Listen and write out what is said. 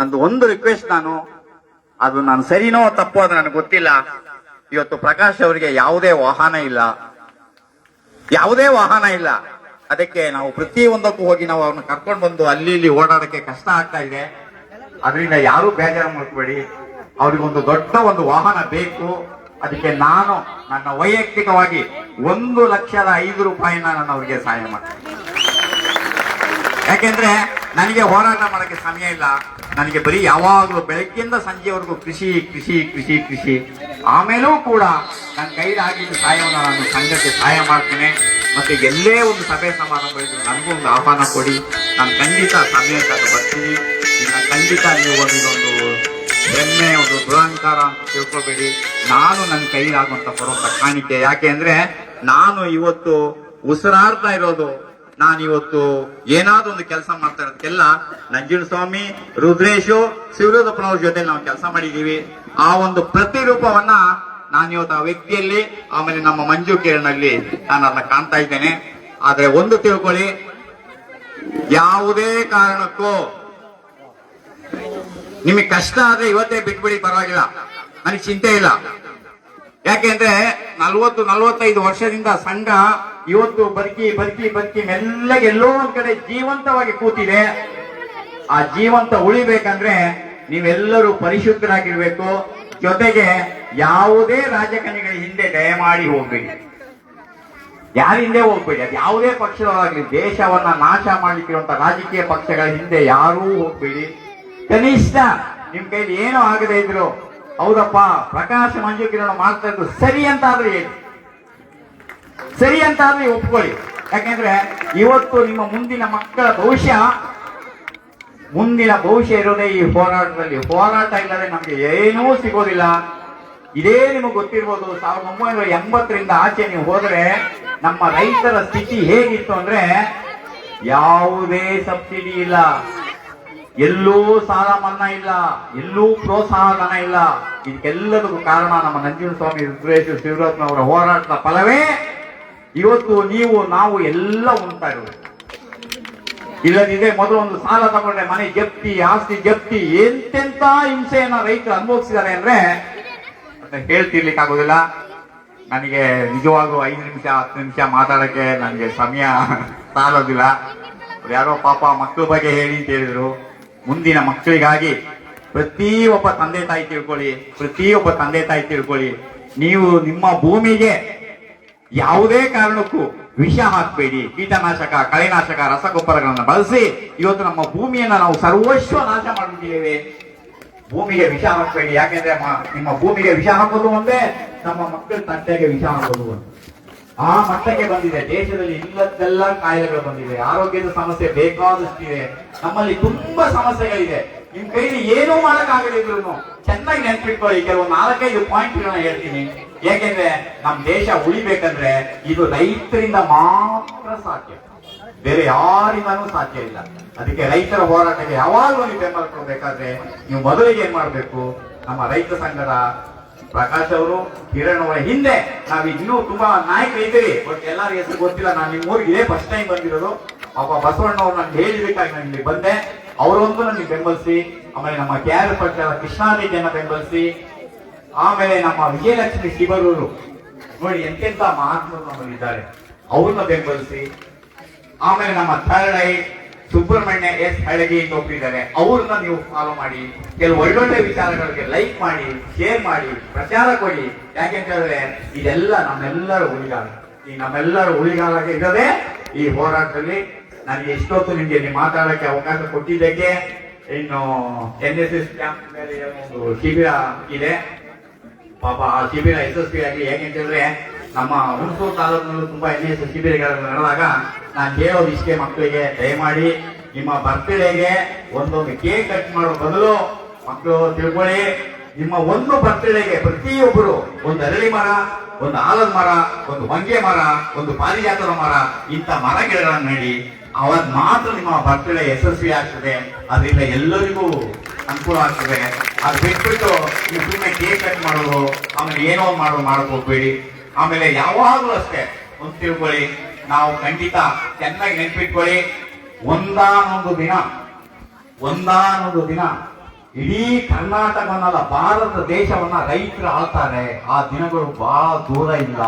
ನಂದು ಒಂದು ರಿಕ್ವೆಸ್ಟ್ ನಾನು. ಅದು ನಾನು ಸರಿನೋ ತಪ್ಪೋ ಅದು ನನಗೆ ಗೊತ್ತಿಲ್ಲ. ಇವತ್ತು ಪ್ರಕಾಶ್ ಅವರಿಗೆ ಯಾವುದೇ ವಾಹನ ಇಲ್ಲ. ಯಾವುದೇ ವಾಹನ ಇಲ್ಲ. ಅದಕ್ಕೆ ನಾವು ಪ್ರತಿಯೊಂದಕ್ಕೂ ಹೋಗಿ ನಾವು ಅವ್ರನ್ನ ಕರ್ಕೊಂಡು ಬಂದು ಅಲ್ಲಿ ಇಲ್ಲಿ ಓಡಾಡಕ್ಕೆ ಕಷ್ಟ ಆಗ್ತಾ ಇದೆ. ಅದರಿಂದ ಯಾರು ಬೇಜಾರು ಮಾಡ್ಕೋಬೇಡಿ. ಅವ್ರಿಗೆ ಒಂದು ದೊಡ್ಡ ಒಂದು ವಾಹನ ಬೇಕು. ಅದಕ್ಕೆ ನಾನು ನನ್ನ ವೈಯಕ್ತಿಕವಾಗಿ ಒಂದು ಲಕ್ಷದ ಐದು ರೂಪಾಯಿನ ನಾನು ಅವರಿಗೆ ಸಹಾಯ ಮಾಡ್ತೀನಿ. ಯಾಕೆಂದ್ರೆ ನನಗೆ ಹೋರಾಟ ಮಾಡೋಕ್ಕೆ ಸಮಯ ಇಲ್ಲ. ನನಗೆ ಬರೀ ಯಾವಾಗಲೂ ಬೆಳಗ್ಗೆಯಿಂದ ಸಂಜೆವರೆಗೂ ಕೃಷಿ ಕೃಷಿ ಕೃಷಿ ಕೃಷಿ. ಆಮೇಲೂ ಕೂಡ ನನ್ನ ಕೈಲಾಗಿದ್ದು ಸಹಾಯವನ್ನು ನಾನು ಸಂಘಕ್ಕೆ ಸಹಾಯ ಮಾಡ್ತೇನೆ. ಮತ್ತು ಎಲ್ಲೇ ಒಂದು ಸಭೆ ಸಮಾರಂಭ ಇದ್ರು ನನಗೂ ಒಂದು ಆಹ್ವಾನ ಕೊಡಿ. ನಾನು ಖಂಡಿತ ಸಮಯಕ್ಕೆ ಬರ್ತೀನಿ. ನಾನು ಖಂಡಿತ ನೀವು ಒಂದು ಇದೊಂದು ಹೆಮ್ಮೆ, ಒಂದು ದುರಹಂಕಾರ ಅಂತ ತಿಳ್ಕೊಬೇಡಿ. ನಾನು ನನ್ನ ಕೈಲಾಗುವಂತ ಬರುವಂತ ಕಾಣಿಕೆ. ಯಾಕೆ ಅಂದರೆ ನಾನು ಇವತ್ತು ಉಸಿರಾಡ್ತಾ ಇರೋದು ನಾನು ಇವತ್ತು ಏನಾದ್ರೂ ಒಂದು ಕೆಲಸ ಮಾಡ್ತಾ ಇರೋದಕ್ಕೆಲ್ಲ ನಂಜುನ ಸ್ವಾಮಿ ರುದ್ರೇಶು ಶಿವರೋದಪ್ಪನವ್ರ ಜೊತೆ ನಾವು ಕೆಲಸ ಮಾಡಿದೀವಿ ಆ ಒಂದು ಪ್ರತಿರೂಪವನ್ನ ನಾನು ಇವತ್ತು ಆ ವ್ಯಕ್ತಿಯಲ್ಲಿ, ಆಮೇಲೆ ನಮ್ಮ ಮಂಜು ಕಿರಣಲ್ಲಿ ನಾನು ಅದನ್ನ ಕಾಣ್ತಾ ಇದ್ದೇನೆ. ಆದ್ರೆ ಒಂದು ತಿಳ್ಕೊಳ್ಳಿ, ಯಾವುದೇ ಕಾರಣಕ್ಕೂ ನಿಮಗೆ ಕಷ್ಟ ಆದ್ರೆ ಇವತ್ತೇ ಬಿಟ್ಬಿಡಿ, ಪರವಾಗಿಲ್ಲ. ನನಗೆ ಚಿಂತೆ ಇಲ್ಲ. ಯಾಕೆಂದ್ರೆ ನಲ್ವತ್ತು ನಲ್ವತ್ತೈದು ವರ್ಷದಿಂದ ಸಂಘ ಇವತ್ತು ಬದುಕಿ ಬದುಕಿ ಬದುಕಿ ಮೆಲ್ಲಗೆ ಎಲ್ಲೋ ಒಂದ್ ಕಡೆ ಜೀವಂತವಾಗಿ ಕೂತಿದೆ. ಆ ಜೀವಂತ ಉಳಿಬೇಕಂದ್ರೆ ನೀವೆಲ್ಲರೂ ಪರಿಶುದ್ಧರಾಗಿರ್ಬೇಕು. ಜೊತೆಗೆ ಯಾವುದೇ ರಾಜಕಾರಣಿಗಳ ಹಿಂದೆ ದಯಮಾಡಿ ಹೋಗ್ಬೇಡಿ. ಯಾರ ಹಿಂದೆ ಹೋಗ್ಬೇಡಿ? ಅದು ಯಾವುದೇ ಪಕ್ಷವಾಗಲಿ, ದೇಶವನ್ನ ನಾಶ ಮಾಡಲಿಕ್ಕಿರುವಂತ ರಾಜಕೀಯ ಪಕ್ಷಗಳ ಹಿಂದೆ ಯಾರೂ ಹೋಗ್ಬೇಡಿ. ಕನಿಷ್ಠ ನಿಮ್ ಕೈಲಿ ಏನೋ ಆಗದೆ ಇದ್ರು, ಹೌದಪ್ಪ, ಪ್ರಕಾಶ ಮಂಜು ಕಿರಣ ಮಾಡ್ತಾ ಇದ್ರು ಸರಿ ಅಂತ ಆದ್ರೆ ಹೇಳಿ. ಸರಿ ಅಂತ ಆದ್ರೆ ಒಪ್ಕೊಳ್ಳಿ. ಯಾಕೆಂದ್ರೆ ಇವತ್ತು ನಿಮ್ಮ ಮುಂದಿನ ಮಕ್ಕಳ ಭವಿಷ್ಯ, ಮುಂದಿನ ಭವಿಷ್ಯ ಇರೋದೇ ಈ ಹೋರಾಟದಲ್ಲಿ. ಹೋರಾಟ ಇಲ್ಲದೆ ನಮಗೆ ಏನೂ ಸಿಗೋದಿಲ್ಲ. ಇದೇ ನಿಮಗೆ ಗೊತ್ತಿರ್ಬೋದು, ಸಾವಿರದ ಒಂಬೈನೂರ ಎಂಬತ್ತರಿಂದ ಆಚೆ ನೀವು ಹೋದ್ರೆ ನಮ್ಮ ರೈತರ ಸ್ಥಿತಿ ಹೇಗಿತ್ತು ಅಂದ್ರೆ ಯಾವುದೇ ಸಬ್ಸಿಡಿ ಇಲ್ಲ. ಎಲ್ಲೂ ಸಾಲ ಮನ್ನಾ ಇಲ್ಲ. ಎಲ್ಲೂ ಪ್ರೋತ್ಸಾಹ ಧನ ಇಲ್ಲ. ಇದಕ್ಕೆಲ್ಲದಕ್ಕೂ ಕಾರಣ ನಮ್ಮ ನಂಜುನ ಸ್ವಾಮಿ ರುದ್ರೇಶ್ವರ ಶಿವರತ್ನ ಅವರ ಹೋರಾಟದ ಫಲವೇ ಇವತ್ತು ನೀವು, ನಾವು ಎಲ್ಲ ಉಂಟಾ ಇರೋದು. ಇಲ್ಲದಿದೆ ಮೊದಲು ಒಂದು ಸಾಲ ತಗೊಂಡ್ರೆ ಮನೆ ಜಪ್ತಿ, ಆಸ್ತಿ ಜಪ್ತಿ, ಎಂತೆಂತ ಹಿಂಸೆಯನ್ನ ರೈತರು ಅನುಭವಿಸಿದ್ದಾರೆ ಅಂದ್ರೆ ಹೇಳ್ತಿರ್ಲಿಕ್ಕೆ ಆಗೋದಿಲ್ಲ ನನಗೆ ನಿಜವಾಗ್ಲೂ ಐದು ನಿಮಿಷ, ಹತ್ತು ನಿಮಿಷ ಮಾತಾಡಕ್ಕೆ ನನಗೆ ಸಮಯ ಸಾಲೋದಿಲ್ಲ. ಯಾರೋ ಪಾಪ ಮಕ್ಕಳ ಬಗ್ಗೆ ಹೇಳಿ ಅಂತ ಹೇಳಿದ್ರು. ಮುಂದಿನ ಮಕ್ಕಳಿಗಾಗಿ ಪ್ರತಿಯೊಬ್ಬ ತಂದೆ ತಾಯಿ ತಿಳ್ಕೊಳ್ಳಿ ಪ್ರತಿಯೊಬ್ಬ ತಂದೆ ತಾಯಿ ತಿಳ್ಕೊಳ್ಳಿ. ನೀವು ನಿಮ್ಮ ಭೂಮಿಗೆ ಯಾವುದೇ ಕಾರಣಕ್ಕೂ ವಿಷ ಹಾಕಬೇಡಿ. ಕೀಟನಾಶಕ, ಕಳೆನಾಶಕ, ರಸಗೊಬ್ಬರಗಳನ್ನು ಬಳಸಿ ಇವತ್ತು ನಮ್ಮ ಭೂಮಿಯನ್ನ ನಾವು ಸರ್ವಸ್ವ ನಾಶ ಮಾಡಿದ್ದೇವೆ ಭೂಮಿಗೆ ವಿಷ ಹಾಕಬೇಡಿ. ಯಾಕೆಂದ್ರೆ ನಿಮ್ಮ ಭೂಮಿಗೆ ವಿಷ ಹಾಕೋದು ಒಂದೇ, ನಮ್ಮ ಮಕ್ಕಳ ತಟ್ಟೆಗೆ ವಿಷ ಹಾಕೋದು ಒಂದೇ. ಆ ಮಟ್ಟಕ್ಕೆ ಬಂದಿದೆ. ದೇಶದಲ್ಲಿ ಇಲ್ಲದೆಲ್ಲ ಕಾಯಿಲೆಗಳು ಬಂದಿದೆ ಆರೋಗ್ಯದ ಸಮಸ್ಯೆ ಬೇಕಾದಷ್ಟಿದೆ. ನಮ್ಮಲ್ಲಿ ತುಂಬಾ ಸಮಸ್ಯೆಗಳಿದೆ. ನಿಮ್ ಕೈಲಿ ಏನೂ ಮಾಡಕ್ಕಾಗದಿದ್ರು ಚೆನ್ನಾಗಿ ನೆನ್ಪಿಟ್ಕೊಳ್ಳಿ, ಕೆಲವು ನಾಲ್ಕೈದು ಪಾಯಿಂಟ್ಗಳನ್ನ ಹೇಳ್ತೀನಿ. ಯಾಕೆಂದ್ರೆ ನಮ್ ದೇಶ ಉಳಿಬೇಕಂದ್ರೆ ಇದು ರೈತರಿಂದ ಮಾತ್ರ ಸಾಧ್ಯ. ಬೇರೆ ಯಾರಿಂದನೂ ಸಾಧ್ಯ ಇಲ್ಲ. ಅದಕ್ಕೆ ರೈತರ ಹೋರಾಟಕ್ಕೆ ಯಾವಾಗಲೂ ನೀವು ಬೆಂಬಲ ಕೊಡ್ಬೇಕಾದ್ರೆ ನೀವು ಮೊದಲಿಗೆ ಏನ್ ಮಾಡ್ಬೇಕು? ನಮ್ಮ ರೈತ ಸಂಘದ ಪ್ರಕಾಶ್ ಅವರು, ಕಿರಣ್ ಅವರ ಹಿಂದೆ ನಾವ್ ಇನ್ನೂ ತುಂಬಾ ನಾಯಕರು ಇದ್ದೀರಿ ಬಟ್ ಎಲ್ಲರಿಗೆ ಹೆಸರು ಗೊತ್ತಿಲ್ಲ. ನಾನು ನಿಮ್ಮ ಊರಿಗೆ ಇದೇ ಫಸ್ಟ್ ಟೈಮ್ ಬಂದಿರೋದು. ಪಾಪ ಬಸವಣ್ಣ ಅವ್ರು ನಾನು ನಾನು ಇಲ್ಲಿ ಬಂದೆ. ಅವರೊಂದು ನನಗೆ ಬೆಂಬಲಿಸಿ, ಆಮೇಲೆ ನಮ್ಮ ಕೆ ಆರ್ ಪಕ್ಷದ ಕೃಷ್ಣಾರೆಡ್ಡಿಯನ್ನ ಬೆಂಬಲಿಸಿ, ಆಮೇಲೆ ನಮ್ಮ ವಿಜಯಲಕ್ಷ್ಮಿ ಶಿವರೂರು. ನೋಡಿ ಎಂತೆಂತ ಮಹಾತ್ಮರು ನಮ್ಮಲ್ಲಿದ್ದಾರೆ ಅವ್ರನ್ನ ಬೆಂಬಲಿಸಿ, ಆಮೇಲೆ ನಮ್ಮ ತರಳೈ ಸುಬ್ರಹ್ಮಣ್ಯ ಎಸ್ ಹಳಗಿ ಒಪ್ಪಿದ್ದಾರೆ. ಅವ್ರನ್ನ ನೀವು ಫಾಲೋ ಮಾಡಿ, ಕೆಲವು ಒಳ್ಳೊಳ್ಳೆ ವಿಚಾರಗಳಿಗೆ ಲೈಕ್ ಮಾಡಿ ಶೇರ್ ಮಾಡಿ, ಪ್ರಚಾರ ಕೊಡಿ. ಯಾಕೆಂತ ಹೇಳಿದ್ರೆ, ಇದೆಲ್ಲ ನಮ್ಮೆಲ್ಲರ ಉಳಿಗಾಲ. ಈ ನಮ್ಮೆಲ್ಲರ ಉಳಿಗಾಲಕ್ಕೆ ಇದ್ದದೇ ಈ ಹೋರಾಟದಲ್ಲಿ ನನಗೆ ಎಷ್ಟೊತ್ತು ನಿಮ್ಗೆ ಮಾತಾಡೋಕ್ಕೆ ಮಾತಾಡಕ್ಕೆ ಅವಕಾಶ ಕೊಟ್ಟಿದ್ದಕ್ಕೆ, ಇನ್ನು ಎನ್ ಎಸ್ ಎಸ್ ಕ್ಯಾಂಪ್ ಮೇಲೆ ಒಂದು ಶಿಬಿರ ಇದೆ. ಪಾಪ ಆ ಶಿಬಿರ ಯಶಸ್ವಿಯಾಗಿ ಹೇಗೆ ಹೇಳಿದ್ರೆ, ನಮ್ಮ ಹುಣಸೂರು ತಾಲೂಕಿನಲ್ಲೂ ತುಂಬಾ ಎನ್ ಎಸ್ ಶಿಬಿರಗಳನ್ನು ನಡೆದಾಗ ನಾನು ಹೇಳೋದು ಇಷ್ಟೇ ಮಕ್ಕಳಿಗೆ, ದಯಮಾಡಿ ನಿಮ್ಮ ಬರ್ತ್ಡೇಗೆ ಒಂದೊಂದು ಕೇಕ್ ಕಟ್ ಮಾಡೋ ಬದಲು ಮಕ್ಕಳು ತಿಳ್ಕೊಳ್ಳಿ. ನಿಮ್ಮ ಒಂದು ಬರ್ತ್ಡೇಗೆ ಪ್ರತಿಯೊಬ್ಬರು ಒಂದು ಅರಳಿ ಮರ, ಒಂದು ಆಲದ ಮರ, ಒಂದು ಮಂಗೆ ಮರ, ಒಂದು ಪಾರಿಜಾತದ ಮರ, ಇಂಥ ಮರ ಗಿಡಗಳನ್ನು ನೆಡಿ. ಅವತ್ ಮಾತ್ರ ನಿಮ್ಮ ಬರ್ತ್ಡೇ ಯಶಸ್ವಿ ಆಗ್ತದೆ. ಅದರಿಂದ ಎಲ್ಲರಿಗೂ ಅನುಕೂಲ ಆಗ್ತದೆ. ಅದು ಬಿಟ್ಬಿಟ್ಟು ನೀವು ಸುಮ್ಮನೆ ಕೇಕ್ ಕಟ್ ಮಾಡೋದು, ಆಮೇಲೆ ಏನೋ ಮಾಡೋ ಮಾಡ್ಕೋಬೇಡಿ ಆಮೇಲೆ ಯಾವಾಗಲೂ ಅಷ್ಟೇ ಒಂದು ತಿಳ್ಕೊಳ್ಳಿ. ನಾವು ಖಂಡಿತ ಚೆನ್ನಾಗಿ ನೆನ್ಪಿಟ್ಕೊಳ್ಳಿ. ಒಂದಾನೊಂದು ದಿನ ಒಂದಾನೊಂದು ದಿನ ಇಡೀ ಕರ್ನಾಟಕವನ್ನಲ್ಲ ಭಾರತ ದೇಶವನ್ನ ರೈತರು ಆಳ್ತಾರೆ. ಆ ದಿನಗಳು ಬಹಳ ದೂರ ಇಲ್ಲ